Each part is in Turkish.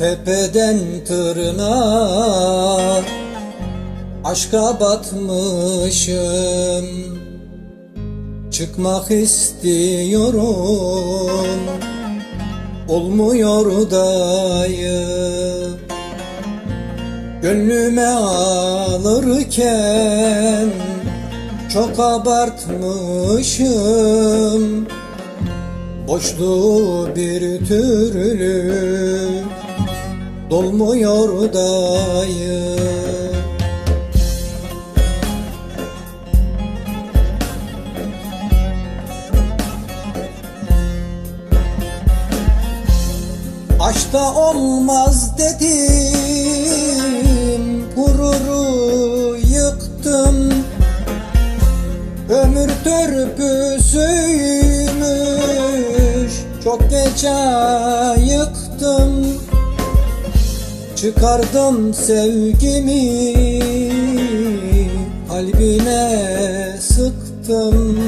Tepeden tırnağa Aşka batmışım. Çıkmak istiyorum Olmuyor dayı Gönlüme alırken Çok abartmışım. Boşluğu bir türlü Dolmuyor dayı. Aşkta olmaz dedim Gururu yıktım. Ömür törpüsüymüş Çok geç yıktım Çıkardım sevgimi Kalbine sıktım.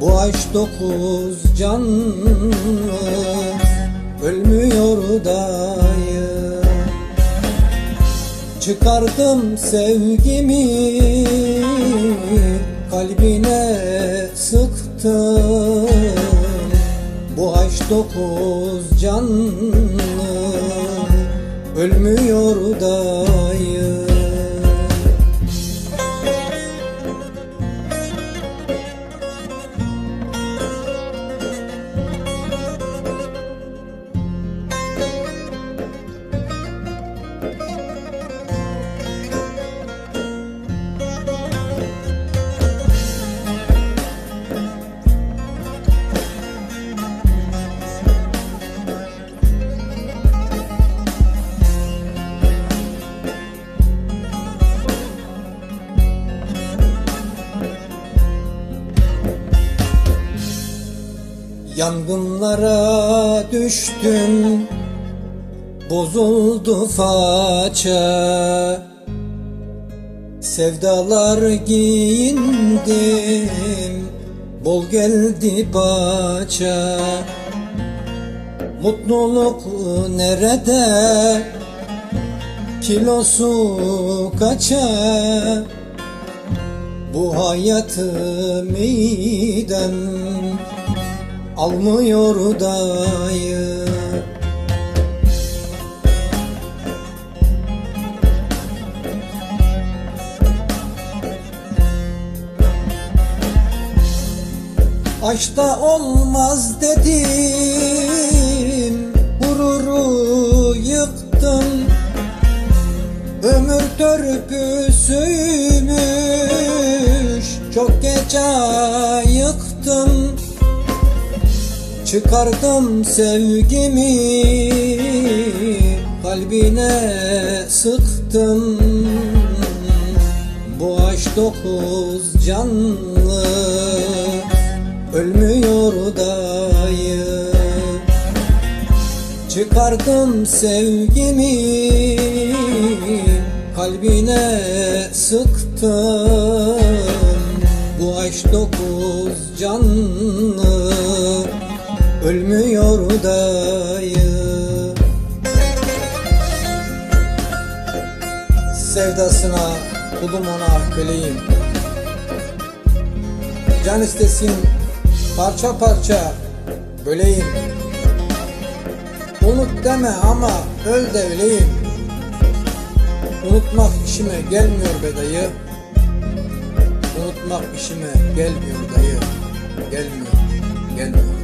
Bu aşk dokuz canlı Ölmüyor dayı Çıkardım sevgimi Kalbine sıktım. Bu aşk dokuz canlı Ölmüyor dayı Yangınlara düştüm Bozuldu faça. Sevdalar giyindim Bol geldi baça Mutluluk nerede? Kilosu kaça? Bu hayatı midem almıyor dayı Aşkta olmaz dedim Gururu yıktım Ömür törpüsüymüş Çok geç Çıkardım sevgimi Kalbine sıktım. Bu aşk dokuz canlı Ölmüyor dayı Çıkardım sevgimi Kalbine sıktım. Bu aşk dokuz canlı Ölmüyor dayı Sevdasına kulum ona köleyim Can istesin parça parça böleyim. Unut deme ama öl de öleyim. Unutmak işime gelmiyor be dayı. Unutmak işime gelmiyor dayı. Gelmiyor, gelmiyor